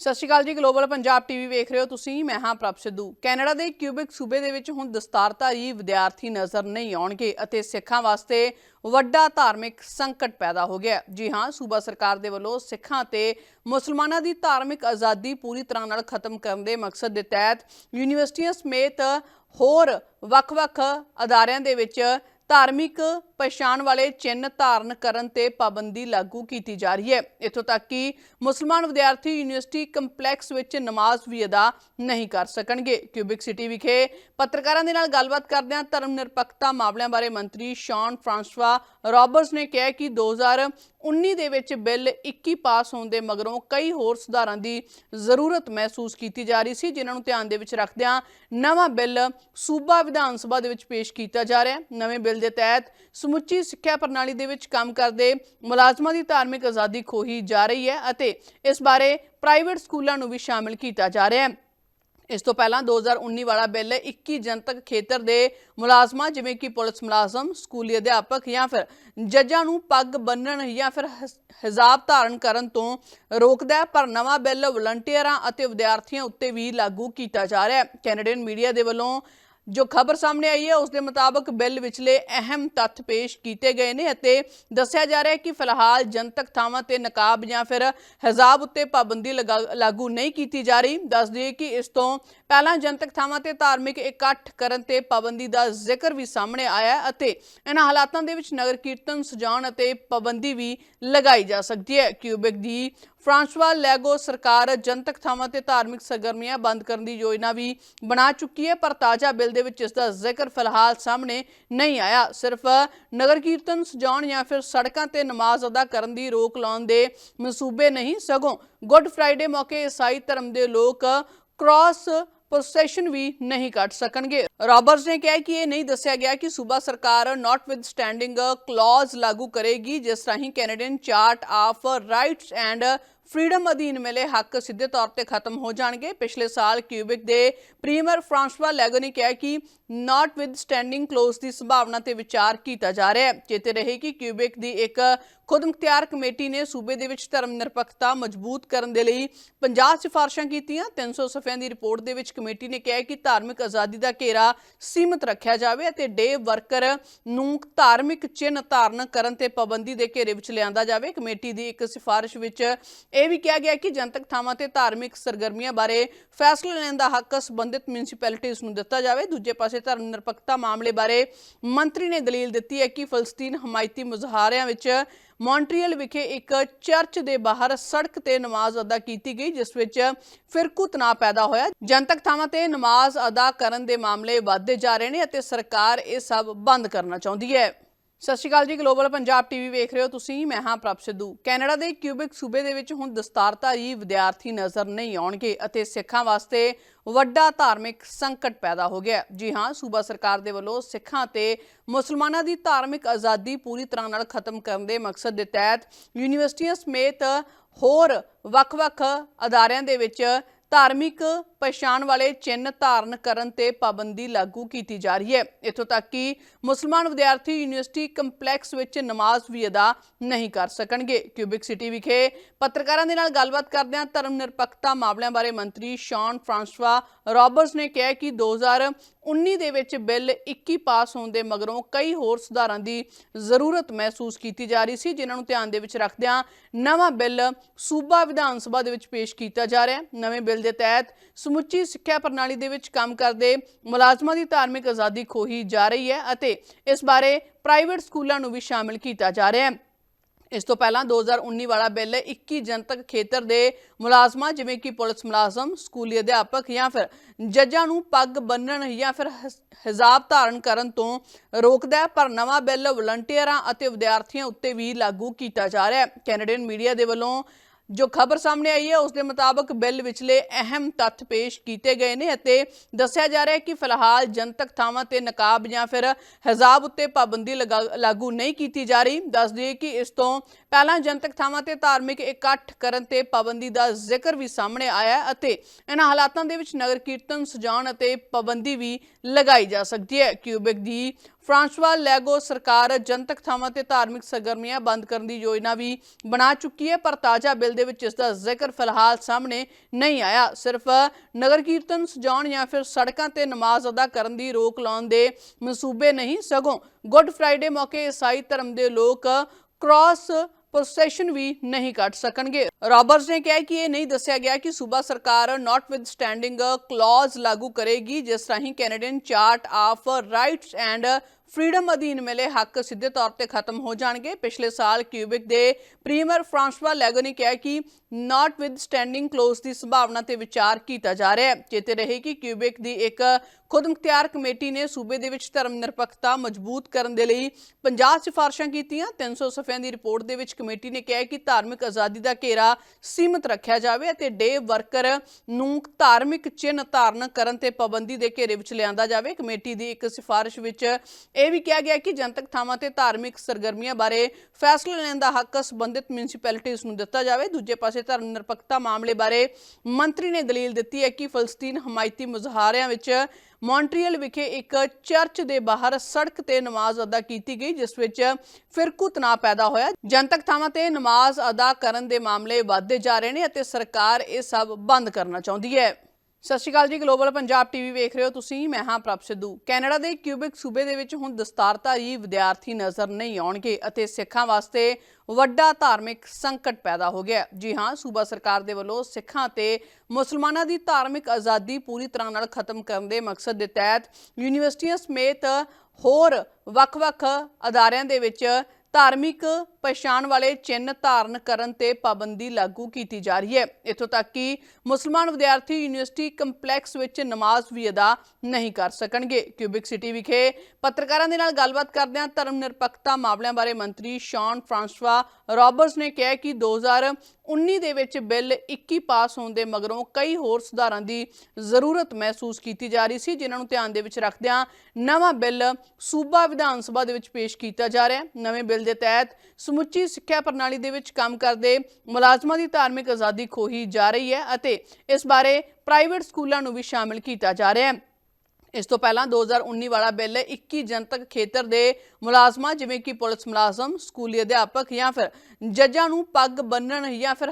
ਸਤਿ ਸ਼੍ਰੀ ਅਕਾਲ ਜੀ global Punjab TV ਵੇਖ ਰਹੇ ਹੋ ਤੁਸੀਂ, ਮੈਂ ਹਾਂ ਪ੍ਰਭ ਸਿੱਧੂ। ਕੈਨੇਡਾ ਦੇ ਕਿਊਬਿਕ ਸੂਬੇ ਦੇ ਵਿੱਚ ਹੁਣ ਦਸਤਾਰਧਾਰੀ ਵਿਦਿਆਰਥੀ ਨਜ਼ਰ ਨਹੀਂ ਆਉਣਗੇ ਅਤੇ ਸਿੱਖਾਂ ਵਾਸਤੇ ਵੱਡਾ ਧਾਰਮਿਕ ਸੰਕਟ ਪੈਦਾ ਹੋ ਗਿਆ ਜੀ ਹਾਂ, ਸੂਬਾ ਸਰਕਾਰ ਦੇ ਵੱਲੋਂ ਸਿੱਖਾਂ ਤੇ ਮੁਸਲਮਾਨਾਂ ਦੀ ਧਾਰਮਿਕ ਆਜ਼ਾਦੀ ਪੂਰੀ ਤਰ੍ਹਾਂ ਨਾਲ ਖਤਮ ਕਰਨ ਦੇ ਮਕਸਦ ਦੇ ਤਹਿਤ ਯੂਨੀਵਰਸਿਟੀਆਂ ਸਮੇਤ ਹੋਰ ਵੱਖ-ਵੱਖ ਅਦਾਰਿਆਂ ਦੇ ਵਿੱਚ ਧਾਰਮਿਕ ਪਛਾਣ ਵਾਲੇ ਚਿੰਨ੍ਹ ਧਾਰਨ ਕਰਨ ਤੇ ਪਾਬੰਦੀ ਲਾਗੂ ਕੀਤੀ ਜਾ ਰਹੀ ਹੈ। ਇੱਥੋਂ ਤੱਕ ਕਿ ਮੁਸਲਮਾਨ ਵਿਦਿਆਰਥੀ ਯੂਨੀਵਰਸਿਟੀ ਕੰਪਲੈਕਸ ਵਿੱਚ ਨਮਾਜ਼ ਵੀ ਅਦਾ ਨਹੀਂ ਕਰ ਸਕਣਗੇ। ਕਿਊਬਿਕ ਸਿਟੀ ਵਿਖੇ ਪੱਤਰਕਾਰਾਂ ਦੇ ਨਾਲ ਗੱਲਬਾਤ ਕਰਦਿਆਂ ਧਰਮ ਨਿਰਪੱਖਤਾ ਮਾਮਲਿਆਂ ਬਾਰੇ ਮੰਤਰੀ ਸ਼ੌਨ ਫਰਾਂਸਵਾ ਰੌਬਰਟਸ ਨੇ ਕਿਹਾ ਕਿ 2019 ਦੇ ਵਿੱਚ ਬਿੱਲ 21 ਪਾਸ ਹੋਣ ਦੇ ਮਗਰੋਂ ਕਈ ਹੋਰ ਸੁਧਾਰਾਂ ਦੀ ਜ਼ਰੂਰਤ ਮਹਿਸੂਸ ਕੀਤੀ ਜਾ ਰਹੀ ਸੀ, ਜਿਨ੍ਹਾਂ ਨੂੰ ਧਿਆਨ ਦੇ ਵਿੱਚ ਰੱਖਦਿਆਂ ਨਵਾਂ ਬਿੱਲ ਸੂਬਾ ਵਿਧਾਨ ਸਭਾ ਦੇ ਵਿੱਚ ਪੇਸ਼ ਕੀਤਾ ਜਾ ਰਿਹਾ ਹੈ। ਨਵੇਂ ਬਿੱਲ ਦੇ ਤਹਿਤ ਸਮੁੱਚੀ ਸਿੱਖਿਆ ਪ੍ਰਣਾਲੀ ਦੇ ਵਿੱਚ ਕੰਮ ਕਰਦੇ ਮੁਲਾਜ਼ਮਾਂ ਦੀ ਧਾਰਮਿਕ ਆਜ਼ਾਦੀ ਖੋਹੀ ਜਾ ਰਹੀ ਹੈ ਅਤੇ ਇਸ ਬਾਰੇ ਪ੍ਰਾਈਵੇਟ ਸਕੂਲਾਂ ਨੂੰ ਵੀ ਸ਼ਾਮਿਲ ਕੀਤਾ ਜਾ ਰਿਹਾ ਹੈ। ਇਸ ਤੋਂ ਪਹਿਲਾਂ 2019 ਵਾਲਾ ਬਿੱਲ 21 ਜਨਤਕ ਖੇਤਰ ਦੇ ਮੁਲਾਜ਼ਮਾਂ, ਜਿਵੇਂ ਕਿ ਪੁਲਿਸ ਮੁਲਾਜ਼ਮ, ਸਕੂਲੀ ਅਧਿਆਪਕ ਜਾਂ ਫਿਰ ਜੱਜਾਂ ਨੂੰ ਪੱਗ ਬੰਨਣ ਜਾਂ ਫਿਰ ਹਿਜਾਬ ਧਾਰਨ ਕਰਨ ਤੋਂ ਰੋਕਦਾ ਹੈ, ਪਰ ਨਵਾਂ ਬਿੱਲ ਵਲੰਟੀਅਰਾਂ ਅਤੇ ਵਿਦਿਆਰਥੀਆਂ ਉੱਤੇ ਵੀ ਲਾਗੂ ਕੀਤਾ ਜਾ ਰਿਹਾ ਹੈ। ਕੈਨੇਡੀਅਨ ਮੀਡੀਆ ਦੇ ਵੱਲੋਂ ਜੋ ਖਬਰ ਸਾਹਮਣੇ ਆਈ ਹੈ, ਉਸ ਦੇ ਮੁਤਾਬਕ ਬਿੱਲ ਵਿਚਲੇ ਅਹਿਮ ਤੱਥ ਪੇਸ਼ ਕੀਤੇ ਗਏ ਨੇ ਅਤੇ ਦੱਸਿਆ ਜਾ ਰਿਹਾ ਹੈ ਕਿ ਫਿਲਹਾਲ ਜਨਤਕ ਥਾਵਾਂ ਤੇ ਨਕਾਬ ਜਾਂ ਫਿਰ ਹਜ਼ਾਬ ਉੱਤੇ ਪਾਬੰਦੀ ਲਗਾ- ਲਾਗੂ ਨਹੀਂ ਕੀਤੀ ਜਾ ਰਹੀ। ਦੱਸ ਦਈਏ ਕਿ ਇਸ ਤੋਂ ਪਹਿਲਾਂ ਜਨਤਕ ਥਾਵਾਂ ਤੇ ਧਾਰਮਿਕ ਇਕੱਠ ਕਰਨ ਤੇ ਪਾਬੰਦੀ ਦਾ ਜ਼ਿਕਰ ਵੀ ਸਾਹਮਣੇ ਆਇਆ ਹੈ ਅਤੇ ਇਹਨਾਂ ਹਾਲਾਤਾਂ ਦੇ ਵਿੱਚ ਨਗਰ ਕੀਰਤਨ, ਸਜਾਉਣ ਅਤੇ ਪਾਬੰਦੀ ਵੀ ਲਗਾਈ ਜਾ ਸਕਦੀ ਹੈ। ਕਿਊਬਿਕ ਦੀ ਫਰਾਂਸਵਾ ਲੈਗੋ ਸਰਕਾਰ ਜਨਤਕ ਥਾਵਾਂ ਤੇ ਧਾਰਮਿਕ ਸਰਗਰਮੀਆਂ ਬੰਦ ਕਰਨ ਦੀ ਯੋਜਨਾ ਵੀ ਬਣਾ ਚੁੱਕੀ ਹੈ, ਪਰ ਤਾਜ਼ਾ ਬਿੱਲ ਦੇ ਵਿੱਚ ਇਸ ਦਾ ਜ਼ਿਕਰ ਫਿਲਹਾਲ ਸਾਹਮਣੇ ਨਹੀਂ ਆਇਆ। ਸਿਰਫ ਨਗਰ ਕੀਰਤਨ ਸਜਾਉਣ ਜਾਂ ਫਿਰ ਸੜਕਾਂ ਤੇ ਨਮਾਜ਼ ਅਦਾ ਕਰਨ ਦੀ ਰੋਕ ਲਾਉਣ ਦੇ ਮਨਸੂਬੇ ਨਹੀਂ, ਸਗੋਂ ਗੁੱਡ ਫਰਾਈਡੇ ਮੌਕੇ ਈਸਾਈ ਧਰਮ ਦੇ ਲੋਕ ਕ੍ਰਾਸ ਪ੍ਰੋਸੈਸ਼ਨ ਵੀ ਨਹੀਂ ਕੱਢ ਸਕਣਗੇ। ਰਾਬਰਟਸ ਨੇ ਕਿਹਾ ਕਿ ਇਹ ਨਹੀਂ ਦੱਸਿਆ ਗਿਆ ਕਿ ਸੂਬਾ ਸਰਕਾਰ ਨਾਟ ਵਿਦ ਸਟੈਂਡਿੰਗ ਕਲੌਜ਼ ਲਾਗੂ ਕਰੇਗੀ, ਜਿਸ ਰਾਹੀਂ Canadian charter of rights and freedom ਅਧੀਨ ਮਿਲੇ ਹੱਕ ਸਿੱਧੇ ਤੌਰ ਤੇ ਖਤਮ ਹੋ ਜਾਣਗੇ। ਪਿਛਲੇ ਸਾਲ ਕਿਊਬਿਕ ਦੇ ਪ੍ਰੀਮੀਅਰ ਫਰਾਂਸਵਾ ਲੈਗੋ ਨੇ ਕਿਹਾ ਕਿ ਨਾਟ ਵਿਦ ਸਟੈਂਡਿੰਗ ਕਲੋਜ਼ ਦੀ ਸੰਭਾਵਨਾ ਤੇ ਵਿਚਾਰ ਕੀਤਾ ਜਾ ਰਿਹਾ ਹੈ। ਚੇਤੇ ਰਹੇ ਕਿ ਕਿਊਬਿਕ ਦੀ ਇੱਕ ਖੁਦ ਕਮੇਟੀ ਨੇ ਸੂਬੇ ਦੇ ਵਿੱਚ ਧਰਮ ਨਿਰਪੱਖਤਾ ਮਜ਼ਬੂਤ ਕਰਨ ਦੇ ਲਈ 50 ਸਿਫਾਰਸ਼ਾਂ ਕੀਤੀਆਂ। 300 ਸਫ਼ਿਆਂ ਦੀ ਰਿਪੋਰਟ ਦੇ ਵਿੱਚ ਕਮੇਟੀ ਨੇ ਕਿਹਾ ਕਿ ਧਾਰਮਿਕ ਆਜ਼ਾਦੀ ਦਾ ਘੇਰਾ ਸੀਮਿਤ ਰੱਖਿਆ ਜਾਵੇ ਅਤੇ ਡੇ ਵਰਕਰ ਨੂੰ ਧਾਰਮਿਕ ਚਿੰਨ੍ਹ ਧਾਰਨ ਕਰਨ ਤੇ ਪਾਬੰਦੀ ਦੇ ਘੇਰੇ ਵਿੱਚ ਲਿਆਂਦਾ ਜਾਵੇ। ਕਮੇਟੀ ਦੀ ਇੱਕ ਸਿਫਾਰਿਸ਼ ਵਿੱਚ ਇਹ ਵੀ ਕਿਹਾ ਗਿਆ ਕਿ ਜਨਤਕ ਥਾਵਾਂ ਤੇ ਧਾਰਮਿਕ ਸਰਗਰਮੀਆਂ ਬਾਰੇ ਫੈਸਲਾ ਲੈਣ ਦਾ ਹੱਕ ਸੰਬੰਧਿਤ ਮਿਊਨਿਸਪੈਲਿਟੀਆਂ ਨੂੰ ਦਿੱਤਾ ਜਾਵੇ। ਦੂਜੇ ਪਾਸੇ ਧਰਮ ਨਿਰਪੱਖਤਾ ਮਾਮਲੇ ਬਾਰੇ ਮੰਤਰੀ ਨੇ ਦਲੀਲ ਦਿੱਤੀ ਹੈ ਕਿ ਫਲਸਤੀਨ ਹਮਾਇਤੀ ਮੁਜ਼ਾਹਰਿਆਂ ਵਿੱਚ ਮੌਂਟਰੀਅਲ ਵਿਖੇ ਇੱਕ ਚਰਚ ਦੇ ਬਾਹਰ ਸੜਕ ਤੇ ਨਮਾਜ਼ ਅਦਾ ਕੀਤੀ ਗਈ, ਜਿਸ ਵਿੱਚ ਫਿਰਕੂ ਤਣਾਅ ਪੈਦਾ ਹੋਇਆ। ਜਨਤਕ ਥਾਵਾਂ ਤੇ ਨਮਾਜ਼ ਅਦਾ ਕਰਨ ਦੇ ਮਾਮਲੇ ਵਧਦੇ ਜਾ ਰਹੇ ਨੇ ਅਤੇ ਸਰਕਾਰ ਇਹ ਸਭ ਬੰਦ ਕਰਨਾ ਚਾਹੁੰਦੀ ਹੈ। ਸਤਿ ਸ਼੍ਰੀ ਅਕਾਲ ਜੀ ਗਲੋਬਲ ਪੰਜਾਬ ਟੀਵੀ ਵੇਖ ਰਹੇ ਹੋ ਤੁਸੀਂ, ਮੈਂ ਹਾਂ ਪ੍ਰਭ ਸਿੱਧੂ। ਕੈਨੇਡਾ ਦੇ ਕਿਊਬਿਕ ਸੂਬੇ ਦੇ ਵਿੱਚ ਹੁਣ ਦਸਤਾਰਧਾਰੀ ਵਿਦਿਆਰਥੀ ਨਜ਼ਰ ਨਹੀਂ ਆਉਣਗੇ ਅਤੇ ਸਿੱਖਾਂ ਵਾਸਤੇ ਵੱਡਾ ਧਾਰਮਿਕ ਸੰਕਟ ਪੈਦਾ ਹੋ ਗਿਆ ਜੀ ਹਾਂ, ਸੂਬਾ ਸਰਕਾਰ ਦੇ ਵੱਲੋਂ ਸਿੱਖਾਂ ਤੇ ਮੁਸਲਮਾਨਾਂ ਦੀ ਧਾਰਮਿਕ ਆਜ਼ਾਦੀ ਪੂਰੀ ਤਰ੍ਹਾਂ ਨਾਲ ਖਤਮ ਕਰਨ ਦੇ ਮਕਸਦ ਦੇ ਤਹਿਤ ਯੂਨੀਵਰਸਿਟੀਆਂ ਸਮੇਤ ਹੋਰ ਵੱਖ-ਵੱਖ ਅਦਾਰਿਆਂ ਦੇ ਵਿੱਚ ਧਾਰਮਿਕ ਪਛਾਣ ਵਾਲੇ ਚਿੰਨ੍ਹ ਧਾਰਨ ਕਰਨ ਤੇ ਪਾਬੰਦੀ ਲਾਗੂ ਕੀਤੀ ਜਾ ਰਹੀ ਹੈ। ਇੱਥੋਂ ਤੱਕ ਕਿ ਮੁਸਲਮਾਨ ਵਿਦਿਆਰਥੀ ਯੂਨੀਵਰਸਿਟੀ ਕੰਪਲੈਕਸ ਵਿੱਚ ਨਮਾਜ਼ ਵੀ ਅਦਾ ਨਹੀਂ ਕਰ ਸਕਣਗੇ। ਕਿਊਬਿਕ ਸਿਟੀ ਵਿਖੇ ਪੱਤਰਕਾਰਾਂ ਦੇ ਨਾਲ ਗੱਲਬਾਤ ਕਰਦਿਆਂ ਧਰਮ ਨਿਰਪੱਖਤਾ ਮਾਮਲਿਆਂ ਬਾਰੇ ਮੰਤਰੀ ਸ਼ੌਨ ਫਰਾਂਸਵਾ ਰੌਬਰਟਸ ਨੇ ਕਿਹਾ ਕਿ 2019 ਦੇ ਵਿੱਚ ਬਿੱਲ 21 ਪਾਸ ਹੋਣ ਦੇ ਮਗਰੋਂ ਕਈ ਹੋਰ ਸੁਧਾਰਾਂ ਦੀ ਜ਼ਰੂਰਤ ਮਹਿਸੂਸ ਕੀਤੀ ਜਾ ਰਹੀ ਸੀ, ਜਿਨ੍ਹਾਂ ਨੂੰ ਧਿਆਨ ਦੇ ਵਿੱਚ ਰੱਖਦਿਆਂ ਨਵਾਂ ਬਿੱਲ ਸੂਬਾ ਵਿਧਾਨ ਸਭਾ ਦੇ ਵਿੱਚ ਪੇਸ਼ ਕੀਤਾ ਜਾ ਰਿਹਾ ਹੈ। ਨਵੇਂ ਬਿੱਲ ਦੇ ਤਹਿਤ ਸਮੁੱਚੀ ਸਿੱਖਿਆ ਪ੍ਰਣਾਲੀ ਦੇ ਵਿੱਚ ਕੰਮ ਕਰਦੇ ਮੁਲਾਜ਼ਮਾਂ ਦੀ ਧਾਰਮਿਕ ਆਜ਼ਾਦੀ ਖੋਹੀ ਜਾ ਰਹੀ ਹੈ ਅਤੇ ਇਸ ਬਾਰੇ ਪ੍ਰਾਈਵੇਟ ਸਕੂਲਾਂ ਨੂੰ ਵੀ ਸ਼ਾਮਿਲ ਕੀਤਾ ਜਾ ਰਿਹਾ ਹੈ। ਇਸ ਤੋਂ ਪਹਿਲਾਂ 2019 ਵਾਲਾ ਬਿੱਲ 21 ਜਨਤਕ ਖੇਤਰ ਦੇ ਮੁਲਾਜ਼ਮਾਂ, ਜਿਵੇਂ ਕਿ ਪੁਲਿਸ ਮੁਲਾਜ਼ਮ, ਸਕੂਲੀ ਅਧਿਆਪਕ ਜਾਂ ਫਿਰ ਜੱਜਾਂ ਨੂੰ ਪੱਗ ਬੰਨਣ ਜਾਂ ਫਿਰ ਹਿਜਾਬ ਧਾਰਨ ਕਰਨ ਤੋਂ ਰੋਕਦਾ ਹੈ, ਪਰ ਨਵਾਂ ਬਿੱਲ ਵਲੰਟੀਅਰਾਂ ਅਤੇ ਵਿਦਿਆਰਥੀਆਂ ਉੱਤੇ ਵੀ ਲਾਗੂ ਕੀਤਾ ਜਾ ਰਿਹਾ ਹੈ। ਕੈਨੇਡੀਅਨ ਮੀਡੀਆ ਦੇ ਵੱਲੋਂ ਜੋ ਖਬਰ ਸਾਹਮਣੇ ਆਈ ਹੈ, ਉਸ ਦੇ ਮੁਤਾਬਕ ਬਿੱਲ ਵਿਚਲੇ ਅਹਿਮ ਤੱਥ ਪੇਸ਼ ਕੀਤੇ ਗਏ ਨੇ ਅਤੇ ਦੱਸਿਆ ਜਾ ਰਿਹਾ ਹੈ ਕਿ ਫਿਲਹਾਲ ਜਨਤਕ ਥਾਵਾਂ ਤੇ ਨਕਾਬ ਜਾਂ ਫਿਰ ਹਜ਼ਾਬ ਉੱਤੇ ਪਾਬੰਦੀ ਲਗਾ- ਲਾਗੂ ਨਹੀਂ ਕੀਤੀ ਜਾ ਰਹੀ। ਦੱਸ ਦਈਏ ਕਿ ਇਸ ਤੋਂ ਪਹਿਲਾਂ ਜਨਤਕ ਥਾਵਾਂ ਤੇ ਧਾਰਮਿਕ ਇਕੱਠ ਕਰਨ ਤੇ ਪਾਬੰਦੀ ਦਾ ਜ਼ਿਕਰ ਵੀ ਸਾਹਮਣੇ ਆਇਆ ਹੈ ਅਤੇ ਇਹਨਾਂ ਹਾਲਾਤਾਂ ਦੇ ਵਿੱਚ ਨਗਰ ਕੀਰਤਨ, ਸਜਾਉਣ ਅਤੇ ਪਾਬੰਦੀ ਵੀ ਲਗਾਈ ਜਾ ਸਕਦੀ ਹੈ। ਕਿਊਬਿਕ ਦੀ ਫਰਾਂਸਵਾ ਲੈਗੋ ਸਰਕਾਰ ਜਨਤਕ ਥਾਵਾਂ ਤੇ ਧਾਰਮਿਕ ਸਰਗਰਮੀਆਂ ਬੰਦ ਕਰਨ ਦੀ ਯੋਜਨਾ ਵੀ ਬਣਾ ਚੁੱਕੀ ਹੈ, ਪਰ ਤਾਜ਼ਾ ਬਿੱਲ ਦੇ ਵਿੱਚ ਇਸ ਦਾ ਜ਼ਿਕਰ ਫਿਲਹਾਲ ਸਾਹਮਣੇ ਨਹੀਂ ਆਇਆ। ਸਿਰਫ ਨਗਰ ਕੀਰਤਨ ਸਜਾਉਣ ਜਾਂ ਫਿਰ ਸੜਕਾਂ ਤੇ ਨਮਾਜ਼ ਅਦਾ ਕਰਨ ਦੀ ਰੋਕ ਲਾਉਣ ਦੇ ਮਨਸੂਬੇ ਨਹੀਂ, ਸਗੋਂ ਗੁੱਡ ਫਰਾਈਡੇ ਮੌਕੇ ਈਸਾਈ ਧਰਮ ਦੇ ਲੋਕ ਕ੍ਰਾਸ ਪ੍ਰੋਸੈਸ਼ਨ ਵੀ ਨਹੀਂ ਕੱਢ ਸਕਣਗੇ। ਰਾਬਰਟਸ ਨੇ ਕਿਹਾ ਕਿ ਇਹ ਨਹੀਂ ਦੱਸਿਆ ਗਿਆ ਕਿ ਸੂਬਾ ਸਰਕਾਰ ਨਾਟ ਵਿਦ ਸਟੈਂਡਿੰਗ ਕਲੌਜ਼ ਲਾਗੂ ਕਰੇਗੀ, ਜਿਸ ਰਾਹੀਂ Canadian charter of rights and freedom ਅਧੀਨ ਮਿਲੇ ਹੱਕ ਸਿੱਧੇ ਤੌਰ ਤੇ ਖਤਮ ਹੋ ਜਾਣਗੇ। ਪਿਛਲੇ ਸਾਲ ਕਿਊਬਿਕ ਦੇ ਪ੍ਰੀਮੀਅਰ ਫਰਾਂਸਵਾ ਲੈਗੋ ਨੇ ਕਿਹਾ ਕਿ ਨਾਟ ਵਿਦ ਸਟੈਂਡਿੰਗ ਕਲੋਜ਼ ਦੀ ਸੰਭਾਵਨਾ ਤੇ ਵਿਚਾਰ ਕੀਤਾ ਜਾ ਰਿਹਾ ਹੈ। ਚੇਤੇ ਰਹੇ ਕਿ ਕਿਊਬਿਕ ਦੀ ਇੱਕ ਖੁਦਮੁਖਤਿਆਰ ਕਮੇਟੀ ਨੇ ਸੂਬੇ ਦੇ ਵਿੱਚ ਧਰਮ ਨਿਰਪੱਖਤਾ ਮਜ਼ਬੂਤ ਕਰਨ ਦੇ ਲਈ 50 ਸਿਫਾਰਸ਼ਾਂ ਕੀਤੀਆਂ। 300 ਸਫ਼ਿਆਂ ਦੀ ਰਿਪੋਰਟ ਦੇ ਵਿੱਚ ਕਮੇਟੀ ਨੇ ਕਿਹਾ ਕਿ ਧਾਰਮਿਕ ਆਜ਼ਾਦੀ ਦਾ ਘੇਰਾ ਸੀਮਿਤ ਰੱਖਿਆ ਜਾਵੇ ਅਤੇ ਡੇ ਵਰਕਰ ਨੂੰ ਧਾਰਮਿਕ ਚਿੰਨ੍ਹ ਧਾਰਨ ਕਰਨ ਤੇ ਪਾਬੰਦੀ ਦੇ ਘੇਰੇ ਵਿੱਚ ਲਿਆਂਦਾ ਜਾਵੇ। ਕਮੇਟੀ ਦੀ ਇੱਕ ਸਿਫਾਰਿਸ਼ ਵਿੱਚ ਇਹ ਵੀ ਕਿਹਾ ਗਿਆ ਕਿ ਜਨਤਕ ਥਾਵਾਂ ਤੇ ਧਾਰਮਿਕ ਸਰਗਰਮੀਆਂ ਬਾਰੇ ਫੈਸਲਾ ਲੈਣ ਦਾ ਹੱਕ ਸੰਬੰਧਿਤ ਮਿਊਨਿਸਪੈਲਿਟੀਜ਼ ਨੂੰ ਦਿੱਤਾ ਜਾਵੇ। ਦੂਜੇ ਪਾਸੇ ਧਰਮ ਨਿਰਪੱਖਤਾ ਮਾਮਲੇ ਬਾਰੇ ਮੰਤਰੀ ਨੇ ਦਲੀਲ ਦਿੱਤੀ ਹੈ ਕਿ ਫਲਸਤੀਨ ਹਮਾਇਤੀ ਮੁਜ਼ਾਹਰਿਆਂ ਵਿੱਚ ਮੌਂਟਰੀਅਲ ਵਿਖੇ ਇੱਕ ਚਰਚ ਦੇ ਬਾਹਰ ਸੜਕ ਤੇ ਨਮਾਜ਼ ਅਦਾ ਕੀਤੀ ਗਈ, ਜਿਸ ਵਿੱਚ ਫਿਰਕੂ ਤਣਾਅ ਪੈਦਾ ਹੋਇਆ। ਜਨਤਕ ਥਾਵਾਂ ਤੇ ਨਮਾਜ਼ ਅਦਾ ਕਰਨ ਦੇ ਮਾਮਲੇ ਵਧਦੇ ਜਾ ਰਹੇ ਨੇ ਅਤੇ ਸਰਕਾਰ ਇਹ ਸਭ ਬੰਦ ਕਰਨਾ ਚਾਹੁੰਦੀ ਹੈ। ਸਤਿ ਸ਼੍ਰੀ ਅਕਾਲ ਜੀ ਗਲੋਬਲ ਪੰਜਾਬ ਟੀਵੀ ਵੇਖ ਰਹੇ ਹੋ ਤੁਸੀਂ, ਮੈਂ ਹਾਂ ਪ੍ਰਭ ਸਿੱਧੂ। ਕੈਨੇਡਾ ਦੇ ਕਿਊਬਿਕ ਸੂਬੇ ਦੇ ਵਿੱਚ ਹੁਣ ਦਸਤਾਰਧਾਰੀ ਵਿਦਿਆਰਥੀ ਨਜ਼ਰ ਨਹੀਂ ਆਉਣਗੇ ਅਤੇ ਸਿੱਖਾਂ ਵਾਸਤੇ ਵੱਡਾ ਧਾਰਮਿਕ ਸੰਕਟ ਪੈਦਾ ਹੋ ਗਿਆ ਜੀ ਹਾਂ, ਸੂਬਾ ਸਰਕਾਰ ਦੇ ਵੱਲੋਂ ਸਿੱਖਾਂ ਤੇ ਮੁਸਲਮਾਨਾਂ ਦੀ ਧਾਰਮਿਕ ਆਜ਼ਾਦੀ ਪੂਰੀ ਤਰ੍ਹਾਂ ਨਾਲ ਖਤਮ ਕਰਨ ਦੇ ਮਕਸਦ ਦੇ ਤਹਿਤ ਯੂਨੀਵਰਸਿਟੀਆਂ ਸਮੇਤ ਹੋਰ ਵੱਖ-ਵੱਖ ਅਦਾਰਿਆਂ ਦੇ ਵਿੱਚ ਧਾਰਮਿਕ ਪਛਾਣ ਵਾਲੇ ਚਿੰਨ੍ਹ ਧਾਰਨ ਕਰਨ ਤੇ ਪਾਬੰਦੀ ਲਾਗੂ ਕੀਤੀ ਜਾ ਰਹੀ ਹੈ। ਇੱਥੋਂ ਤੱਕ ਕਿ ਮੁਸਲਮਾਨ ਵਿਦਿਆਰਥੀ ਯੂਨੀਵਰਸਿਟੀ ਕੰਪਲੈਕਸ ਵਿੱਚ ਨਮਾਜ਼ ਵੀ ਅਦਾ ਨਹੀਂ ਕਰ ਸਕਣਗੇ। ਕਿਊਬਿਕ ਸਿਟੀ ਵਿਖੇ ਪੱਤਰਕਾਰਾਂ ਦੇ ਨਾਲ ਗੱਲਬਾਤ ਕਰਦਿਆਂ ਧਰਮ ਨਿਰਪੱਖਤਾ ਮਾਮਲਿਆਂ ਬਾਰੇ ਮੰਤਰੀ ਸ਼ੌਨ ਫਰਾਂਸਵਾ ਰਾਬਰਟਸ ਨੇ ਕਿਹਾ ਕਿ 2019 ਦੇ ਵਿੱਚ ਬਿੱਲ 21 ਪਾਸ ਹੋਣ ਦੇ ਮਗਰੋਂ ਕਈ ਹੋਰ ਸੁਧਾਰਾਂ ਦੀ ਜ਼ਰੂਰਤ ਮਹਿਸੂਸ ਕੀਤੀ ਜਾ ਰਹੀ ਸੀ, ਜਿਨ੍ਹਾਂ ਨੂੰ ਧਿਆਨ ਦੇ ਵਿੱਚ ਰੱਖਦਿਆਂ ਨਵਾਂ ਬਿੱਲ ਸੂਬਾ ਵਿਧਾਨ ਸਭਾ ਦੇ ਵਿੱਚ ਪੇਸ਼ ਕੀਤਾ ਜਾ ਰਿਹਾ ਹੈ। ਨਵੇਂ ਬਿੱਲ ਦੇ ਤਹਿਤ ਸਮੁੱਚੀ ਸਿੱਖਿਆ ਪ੍ਰਣਾਲੀ ਦੇ ਵਿੱਚ ਕੰਮ ਕਰਦੇ ਮੁਲਾਜ਼ਮਾਂ ਦੀ ਧਾਰਮਿਕ ਆਜ਼ਾਦੀ ਖੋਹੀ ਜਾ ਰਹੀ ਹੈ ਅਤੇ ਇਸ ਬਾਰੇ ਪ੍ਰਾਈਵੇਟ ਸਕੂਲਾਂ ਨੂੰ ਵੀ ਸ਼ਾਮਿਲ ਕੀਤਾ ਜਾ ਰਿਹਾ ਹੈ। ਇਸ ਤੋਂ ਪਹਿਲਾਂ 2019 ਵਾਲਾ ਬਿੱਲ 21 ਜਨਤਕ ਖੇਤਰ ਦੇ ਮੁਲਾਜ਼ਮਾਂ, ਜਿਵੇਂ ਕਿ ਪੁਲਿਸ ਮੁਲਾਜ਼ਮ, ਸਕੂਲੀ ਅਧਿਆਪਕ ਜਾਂ ਫਿਰ ਜੱਜਾਂ ਨੂੰ ਪੱਗ ਬੰਨਣ ਜਾਂ ਫਿਰ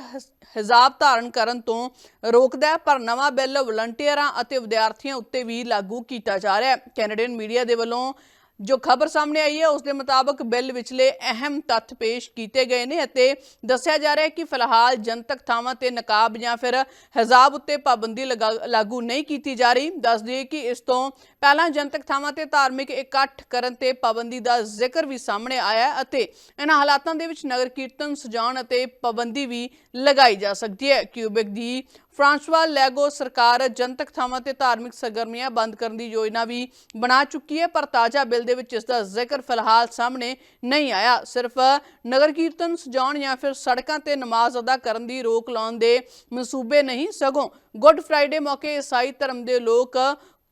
ਹਿਜਾਬ ਧਾਰਨ ਕਰਨ ਤੋਂ ਰੋਕਦਾ ਹੈ। ਪਰ ਨਵਾਂ ਬਿੱਲ ਵਲੰਟੀਅਰਾਂ ਅਤੇ ਵਿਦਿਆਰਥੀਆਂ ਉੱਤੇ ਵੀ ਲਾਗੂ ਕੀਤਾ ਜਾ ਰਿਹਾ ਹੈ। ਕੈਨੇਡੀਅਨ ਮੀਡੀਆ ਦੇ ਵੱਲੋਂ ਜੋ ਖਬਰ ਸਾਹਮਣੇ ਆਈ ਹੈ, ਉਸ ਦੇ ਮੁਤਾਬਕ ਬਿੱਲ ਵਿਚਲੇ ਅਹਿਮ ਤੱਥ ਪੇਸ਼ ਕੀਤੇ ਗਏ ਨੇ ਅਤੇ ਦੱਸਿਆ ਜਾ ਰਿਹਾ ਹੈ ਕਿ ਫਿਲਹਾਲ ਜਨਤਕ ਥਾਵਾਂ ਤੇ ਨਕਾਬ ਜਾਂ ਫਿਰ ਹਜ਼ਾਬ ਉੱਤੇ ਪਾਬੰਦੀ ਲਗਾ- ਲਾਗੂ ਨਹੀਂ ਕੀਤੀ ਜਾ ਰਹੀ। ਦੱਸ ਦਈਏ ਕਿ ਇਸ ਤੋਂ ਪਹਿਲਾਂ ਜਨਤਕ ਥਾਵਾਂ ਤੇ ਧਾਰਮਿਕ ਇਕੱਠ ਕਰਨ ਤੇ ਪਾਬੰਦੀ ਦਾ ਜ਼ਿਕਰ ਵੀ ਸਾਹਮਣੇ ਆਇਆ ਅਤੇ ਇਹਨਾਂ ਹਾਲਾਤਾਂ ਦੇ ਵਿੱਚ ਨਗਰ ਕੀਰਤਨ, ਸਜਾਉਣ ਅਤੇ ਪਾਬੰਦੀ ਵੀ ਲਗਾਈ ਜਾ ਸਕਦੀ ਹੈ। ਕਿਊਬਿਕ ਦੀ ਫਰਾਂਸਵਾ ਲੈਗੋ ਸਰਕਾਰ ਜਨਤਕ ਥਾਵਾਂ ਤੇ ਧਾਰਮਿਕ ਸਰਗਰਮੀਆਂ ਬੰਦ ਕਰਨ ਦੀ ਯੋਜਨਾ ਵੀ ਬਣਾ ਚੁੱਕੀ ਹੈ, ਪਰ ਤਾਜ਼ਾ ਬਿੱਲ ਦੇ ਵਿੱਚ ਇਸ ਦਾ ਜ਼ਿਕਰ ਫਿਲਹਾਲ ਸਾਹਮਣੇ ਨਹੀਂ ਆਇਆ। ਸਿਰਫ ਨਗਰ ਕੀਰਤਨ ਸਜਾਉਣ ਜਾਂ ਫਿਰ ਸੜਕਾਂ ਤੇ ਨਮਾਜ਼ ਅਦਾ ਕਰਨ ਦੀ ਰੋਕ ਲਾਉਣ ਦੇ ਮਨਸੂਬੇ ਨਹੀਂ, ਸਗੋਂ ਗੁੱਡ ਫਰਾਈਡੇ ਮੌਕੇ ਈਸਾਈ ਧਰਮ ਦੇ ਲੋਕ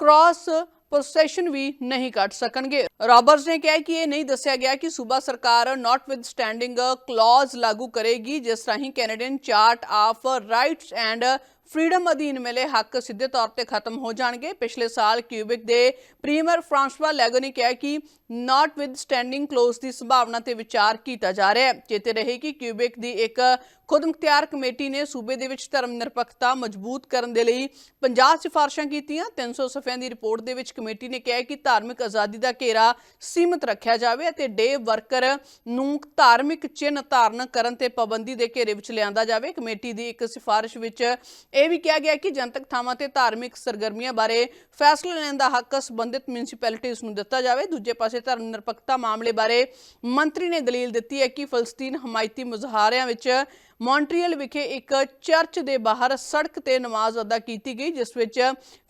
ਕ੍ਰਾਸ ਪ੍ਰੋਸੈਸ਼ਨ ਵੀ ਨਹੀਂ ਕੱਢ ਸਕਣਗੇ। ਰਾਬਰਟਸ ਨੇ ਕਿਹਾ ਕਿ ਇਹ ਨਹੀਂ ਦੱਸਿਆ ਗਿਆ ਕਿ ਸੂਬਾ ਸਰਕਾਰ ਨਾਟ ਵਿਦ ਸਟੈਂਡਿੰਗ ਕਲੌਜ਼ ਲਾਗੂ ਕਰੇਗੀ, ਜਿਸ ਰਾਹੀਂ Canadian charter of rights and freedom ਅਧੀਨ ਮਿਲੇ ਹੱਕ ਸਿੱਧੇ ਤੌਰ ਤੇ ਖਤਮ ਹੋ ਜਾਣਗੇ। ਪਿਛਲੇ ਸਾਲ ਕਿਊਬਿਕ ਦੇ ਪ੍ਰੀਮੀਅਰ ਫਰਾਂਸਵਾ ਲੈਗੋ ਨੇ ਕਿਹਾ ਕਿ ਨਾਟ ਵਿਦ ਸਟੈਂਡਿੰਗ ਕਲੋਜ਼ ਦੀ ਸੰਭਾਵਨਾ ਤੇ ਵਿਚਾਰ ਕੀਤਾ ਜਾ ਰਿਹਾ ਹੈ। ਚੇਤੇ ਰਹੇ ਕਿ ਕਿਊਬਿਕ ਦੀ ਇੱਕ ਖੁਦ ਮੁਖਤਿਆਰ ਕਮੇਟੀ ਨੇ ਸੂਬੇ ਦੇ ਵਿੱਚ ਧਰਮ ਨਿਰਪੱਖਤਾ ਮਜ਼ਬੂਤ ਕਰਨ ਦੇ ਲਈ 50 ਸਿਫਾਰਸ਼ਾਂ ਕੀਤੀਆਂ। 300 ਸਫ਼ਿਆਂ ਦੀ ਰਿਪੋਰਟ ਦੇ ਵਿੱਚ ਕਮੇਟੀ ਨੇ ਕਿਹਾ ਕਿ ਧਾਰਮਿਕ ਆਜ਼ਾਦੀ ਦਾ ਘੇਰਾ ਸੀਮਿਤ ਰੱਖਿਆ ਜਾਵੇ ਅਤੇ ਡੇ ਵਰਕਰ ਨੂੰ ਧਾਰਮਿਕ ਚਿੰਨ੍ਹ ਧਾਰਨ ਕਰਨ ਤੇ ਪਾਬੰਦੀ ਦੇ ਘੇਰੇ ਵਿੱਚ ਲਿਆਂਦਾ ਜਾਵੇ। ਕਮੇਟੀ ਦੀ ਇੱਕ ਸਿਫਾਰਿਸ਼ ਵਿੱਚ ਇਹ ਵੀ ਕਿਹਾ ਗਿਆ ਕਿ ਜਨਤਕ ਥਾਵਾਂ ਤੇ ਧਾਰਮਿਕ ਸਰਗਰਮੀਆਂ ਬਾਰੇ ਫੈਸਲਾ ਲੈਣ ਦਾ ਹੱਕ ਸੰਬੰਧਿਤ ਮਿਊਨਿਸਪੈਲਿਟੀਜ਼ ਨੂੰ ਦਿੱਤਾ ਜਾਵੇ। ਦੂਜੇ ਪਾਸੇ ਧਰਮ ਨਿਰਪੱਖਤਾ ਮਾਮਲੇ ਬਾਰੇ ਮੰਤਰੀ ਨੇ ਦਲੀਲ ਦਿੱਤੀ ਹੈ ਕਿ ਫਲਸਤੀਨ ਹਮਾਇਤੀ ਮੁਜ਼ਾਹਰਿਆਂ ਵਿੱਚ ਮੌਂਟਰੀਅਲ ਵਿਖੇ ਇੱਕ ਚਰਚ ਦੇ ਬਾਹਰ ਸੜਕ ਤੇ ਨਮਾਜ਼ ਅਦਾ ਕੀਤੀ ਗਈ, ਜਿਸ ਵਿੱਚ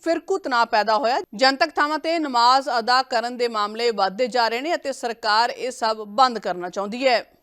ਫਿਰਕੂ ਤਣਾਅ ਪੈਦਾ ਹੋਇਆ। ਜਨਤਕ ਥਾਵਾਂ ਤੇ ਨਮਾਜ਼ ਅਦਾ ਕਰਨ ਦੇ ਮਾਮਲੇ ਵਧਦੇ ਜਾ ਰਹੇ ਨੇ ਅਤੇ ਸਰਕਾਰ ਇਹ ਸਭ ਬੰਦ ਕਰਨਾ ਚਾਹੁੰਦੀ ਹੈ।